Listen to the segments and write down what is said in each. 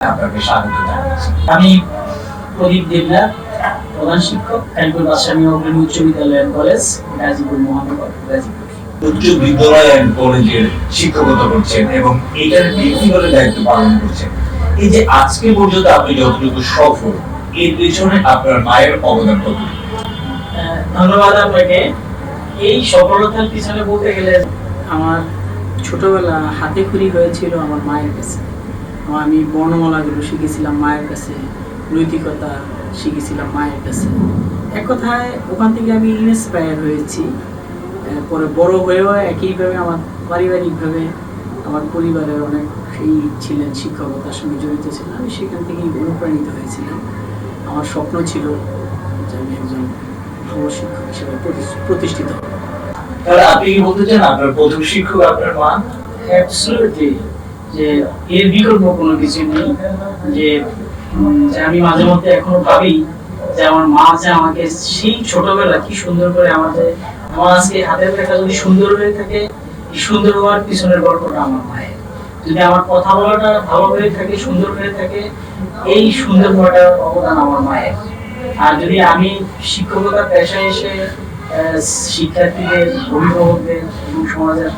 আপনাকে স্বাগত জানাচ্ছি। আমি প্রদীপ দেবনাথ প্রধান শিক্ষক অগ্রণী উচ্চ বিদ্যালয় কলেজ গাজীপুর মহানগর গাজীপুর। উচ্চ বিদ্যালয় অ্যান্ড কলেজের শিক্ষকতা করছেন এবং এটার ব্যক্তিগত দায়িত্ব পালন করছেন। এই যে আজকে পর্যন্ত আপনি যতটুকু সফল এর পেছনে আপনার মায়ের অবদান কত ধন্যবাদ আপনাকে। এই সফলতার পিছনে বলতে গেলে আমার ছোটবেলা হাতে খড়ি হয়েছিল আমার মায়ের কাছে। আমি বর্ণমালাগুলো শিখেছিলাম মায়ের কাছে নৈতিকতা শিখেছিলাম মায়ের কাছে। এক কথায় ওখান থেকে আমি ইন্সপায়ার হয়েছি। পরে বড় হয়েও একইভাবে আমার পারিবারিকভাবে আমার পরিবারের অনেক সেই ছিলেন শিক্ষকতার সঙ্গে জড়িত ছিলেন। আমি সেখান থেকেই অনুপ্রাণিত হয়েছিলাম। আমার স্বপ্ন ছিল যে আমি একজন ভালো শিক্ষক হিসেবে প্রতিষ্ঠিত হব। তাহলে আপনি কি বলতে চান আপনার প্রথম শিক্ষক আপনার মা? অ্যাবসলিউটলি যে এর বিকল্প কোনো কিছু নেই। যে আমি মাঝে মধ্যে এখনও ভাবি যে আমার মা যে আমাকে সেই ছোটবেলা কি সুন্দর করে আমাদের আমার আজকে হাতের লেখা যদি সুন্দর হয়ে থাকে সুন্দর হওয়ার পিছনের গল্পটা আমার মায়ের। যদি আমার কথা বলাটা ভালো হয়ে থাকে, সুন্দর হয়ে থাকে, এই সুন্দর হওয়াটার অবদান আমার মায়ের। আর যদি আমি শিক্ষকতা পেশায় এসে শিক্ষার্থীদের, অভিভাবকদের এবং সমাজের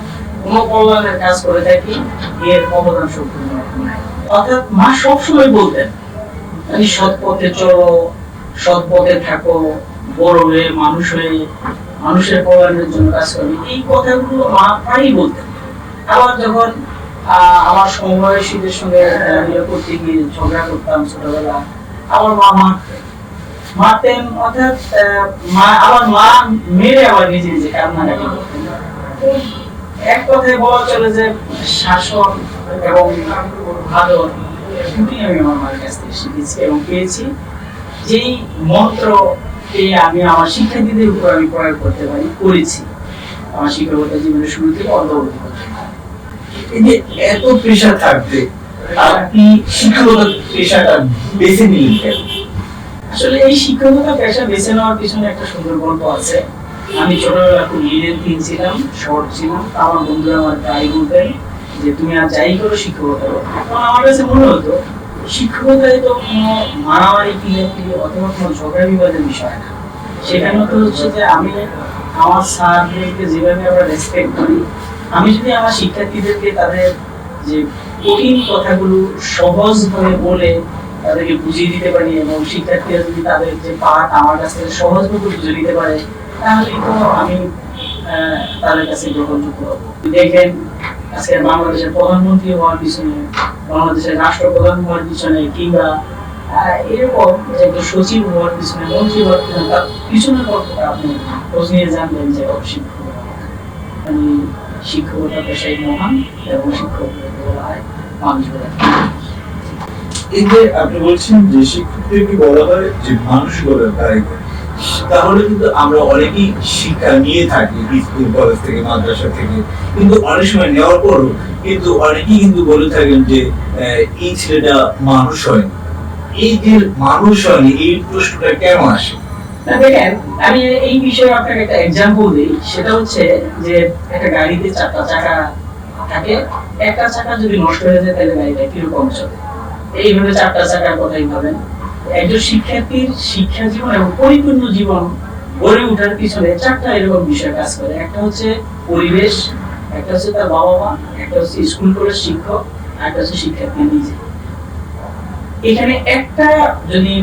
কোনো কল্যাণের কাজ করে থাকি এর অবদান সম্পূর্ণ অর্থাৎ মা সবসময় বলতেন মানে সৎ পথে চলো, সৎ পথে থাকো, বড় হয়ে, মানুষ হয়ে, মানুষের কল্যাণের জন্য কাজ করবে এই কথাগুলো মা প্রায়ই বলতেন। আবার যখন আমার সমবয়সীদের সঙ্গে ইয়ে করতে গিয়ে ঝগড়া করতাম ছোটবেলা আমার মা মারতেন। মারতেন, অর্থাৎ মা আমার মা মেরে আবার নিজে নিজে কান্নাকাটি করতেন। এক কথায় বলা চলে যে শাসন এবং আদর দুটি আমি আমার মায়ের কাছ থেকে শিখেছি এবং পেয়েছি। যেই মন্ত্র আমি আমার শিক্ষার্থীদের উপর আমি প্রয়োগ করতে পারি, করেছি। আমার শিক্ষকতা জীবনের শুরু থেকে পর্যন্ত। এই যে এত পেশা থাকতে আপনি শিক্ষকতা পেশাটা বেছে নিলেন আসলে এই শিক্ষকতা পেশা বেছে নেওয়ার পিছনে একটা সুন্দর গল্প আছে। আমি ছোটবেলা খুব লিডের থিন ছিলাম শর্ট ছিলাম। আমার বন্ধুরা আমার তাই বলতেন যে, তুমি আর যাই করো, শিক্ষকতা করো। এখন আমার কাছে মনে হতো শিক্ষকতায় তো কোনো মারামারি কিলাকি অথবা কোনো ঝগড়া বিবাদের বিষয় না। সেখানে তো হচ্ছে যে, আমি আমার স্যারদেরকে যেভাবে আমরা রেসপেক্ট করি, আমি যদি আমার শিক্ষার্থীদেরকে তাদের যে কঠিন কথাগুলো সহজ ভাবে বলে তাদেরকে বুঝিয়ে দিতে পারি এবং শিক্ষার্থীরা যদি তাদের যে পাঠ আমার কাছ থেকে সহজভাবে বুঝে দিতে পারে তাহলে তো আমি তাদের কাছে গ্রহণযোগ্য। হব আজকে বাংলাদেশের প্রধানমন্ত্রী হওয়ার পিছনে, বাংলাদেশের রাষ্ট্রপ্রধান হওয়ার পিছনে, কিংবা এরকম যে সচিব হওয়ার পিছনে, মন্ত্রী হওয়ার পিছনে, তার পিছনের আপনি খোঁজ নিয়ে জানবেন যে আমি শিক্ষকতা পেশায় মহান এবং শিক্ষক বলা হয় মানুষ বলা এই যে আপনি বলছেন যে শিক্ষকদেরকে বলা হয় যে মানুষ গড়ার কারিগর তাহলে কিন্তু আমরা অনেকেই শিক্ষা নিয়ে থাকি স্কুল, কলেজ থেকে, মাদ্রাসা থেকে। কিন্তু অনেক সময় নেওয়ার পরও কিন্তু অনেকেই কিন্তু বলে থাকেন যে এই ছেলেটা মানুষ হয়নি। এই যে মানুষ হয়নি, এই প্রশ্নটা কেন আসে? দেখেন, আমি এই বিষয়ে আপনাকে একটা এক্সাম্পল দিই। সেটা হচ্ছে যে, একটা গাড়িতে চারটা চাকা থাকে। একটা চাকা যদি নষ্ট হয়ে যায়, তাহলে গাড়িটা কীরকম চলে? এইভাবে চারটা চাকার কথাই ভাবেন। একজন শিক্ষার্থীর শিক্ষা জীবন এবং পরিপূর্ণ জীবন গড়ে ওঠার পিছনে চারটা এরকম বিষয় কাজ করে। একটা হচ্ছে পরিবেশ, একটা হচ্ছে তার বাবা মা একটা হচ্ছে স্কুল কলেজ শিক্ষক একটা হচ্ছে শিক্ষার্থী নিজে। এখানে একটা যদি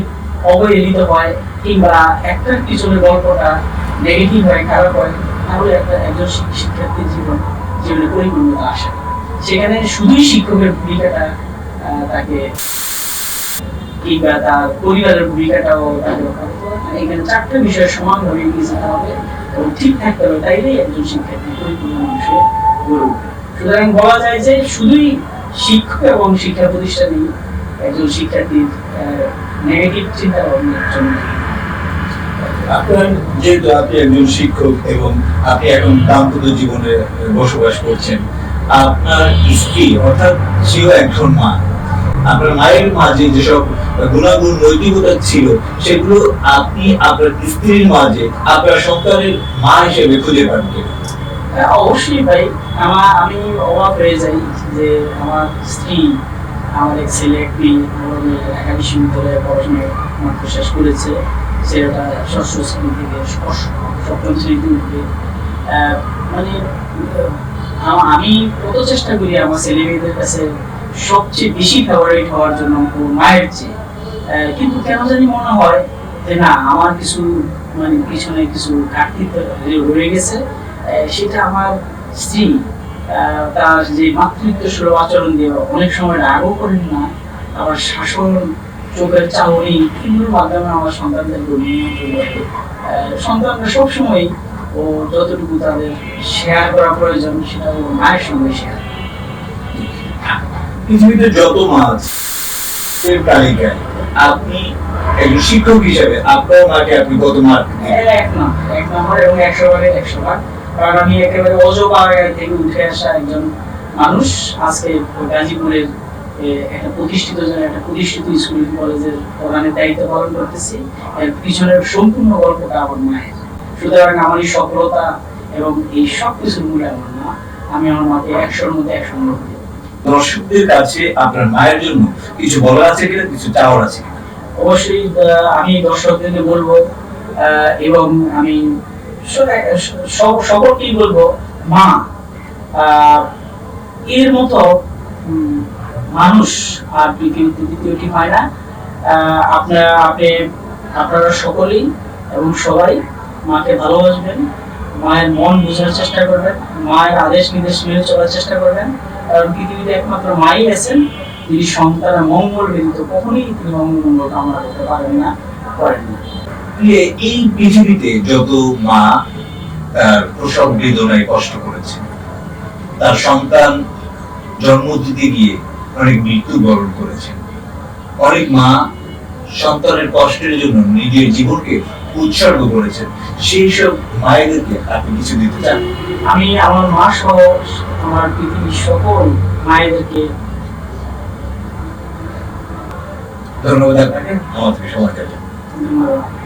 অবহেলিত হয় কিংবা একটার পিছনে গল্পটা নেগেটিভ হয়, খারাপ হয়, তাহলে একটা একজন শিক্ষার্থীর জীবন, জীবনে পরিপূর্ণতা আসে সেখানে শুধুই শিক্ষকের ভূমিকাটা তাকে কিংবা তার পরিবারের ভূমিকাটাও তাকে রক্ষা করতে হবে না। এখানে বিষয় হবে এবং ঠিক থাকতে হবে, তাইলেই একজন শিক্ষার্থী পরিপূর্ণ গড়ে উঠবে সুতরাং বলা যায় যে শুধুই শিক্ষক এবং শিক্ষা একজন শিক্ষার্থীর নেগেটিভ চিন্তা ভাবনার জন্য আপনার যেহেতু আপনি একজন শিক্ষক এবং আপনি এখন দাম্পত্য জীবনে বসবাস করছেন, আপনার স্ত্রী অর্থাৎ সেও একজন মা আপনার মায়ের মাঝে যেসব গুণাগুণ নৈতিকতা ছিল, সেগুলো আপনি আপনার স্ত্রীর মাঝে, আপনার সন্তানের মা হিসেবে খুঁজে পান অবশ্যই ভাই। আমার, আমি অবাক হয়ে যাই যে আমার স্ত্রী, আমার এক ছেলে, এক মেয়ে ঢাকা বিশ্ববিদ্যালয়ে পড়াশোনা মাত্র শেষ করেছে। ছেলেটা ষষ্ঠ শ্রেণি থেকে সপ্তম শ্রেণীতে উঠবে মানে আমি কত চেষ্টা করি আমার ছেলে মেয়েদের কাছে সবচেয়ে বেশি ফেভারিট হওয়ার জন্য মায়ের চেয়ে। কিন্তু কেন জানি মনে হয় যে না আমার কিছু মানে পিছনে কিছু ঘাটতি রয়ে গেছে। সেটা আমার স্ত্রী তার যে মাতৃত্ব সুলভ আচরণ দিয়ে অনেক সময় রাগও করেন না। আবার শাসন চোখের চাহনি এগুলোর মাধ্যমে আমার আহ, সন্তানরা সবসময় ও যতটুকু তাদের শেয়ার করা প্রয়োজন সেটা মায়ের সঙ্গে শেয়ার পৃথিবীতে যত মাছ এর তালিকায়, আপনি একজন শিক্ষক হিসেবে আপনার মাকে আপনি কত মার্ক এক এক নম্বর এবং একশো বারে একশো কারণ আমি একেবারে অজপাড়াগাড়ি থেকে উঠে আসা একজন মানুষ আজকে গাজীপুরের একটা প্রতিষ্ঠিত একটা প্রতিষ্ঠিত স্কুল, কলেজের প্রধানের দায়িত্ব পালন করতেছি। এর পিছনের সম্পূর্ণ গল্পটা আমার মায়ের। সুতরাং আমার এই সফলতা এবং এই সব কিছুর মা আমি আমার মাকে একশোর মধ্যে একশো নম্বর দর্শকদের কাছে, আপনার মায়ের জন্য কিছু বলার আছে কিনা, কিছু চাওয়ার আছে কিনা? অবশ্যই আমি দর্শকদেরকে বলব এবং আমি সকলকেই বলব, মা এর মতো মানুষ আর পৃথিবীতে দ্বিতীয়টি হয় না। আপনারা, আপনি, আপনারা সকলেই এবং সবাই মাকে ভালোবাসবেন, মায়ের মন বোঝার চেষ্টা করবেন, মায়ের আদেশ নির্দেশ মেনে চলার চেষ্টা করবেন। কারণ পৃথিবীতে একমাত্র মাই আছেন, তিনি সন্তানের মঙ্গল ব্যতীত কখনোই তিনি মঙ্গল কামনা করতে পারেন না, করেন না। এই পৃথিবীতে যত মা, তার প্রসব বেদনায় কষ্ট করেছে, তার সন্তান জন্ম দিতে গিয়ে অনেক মৃত্যু বরণ করেছেন অনেক মা সন্তানের কষ্টের জন্য নিজের জীবনকে উৎসর্গ করেছেন। সেই সব মায়েদেরকে আপনি কিছু দিতে চান? আমি আমার মা সহ আমার পৃথিবীর সকল মায়েদেরকে ধন্যবাদ আপনাকে। আমার থেকে সময় দেওয়ার জন্য। ধন্যবাদ।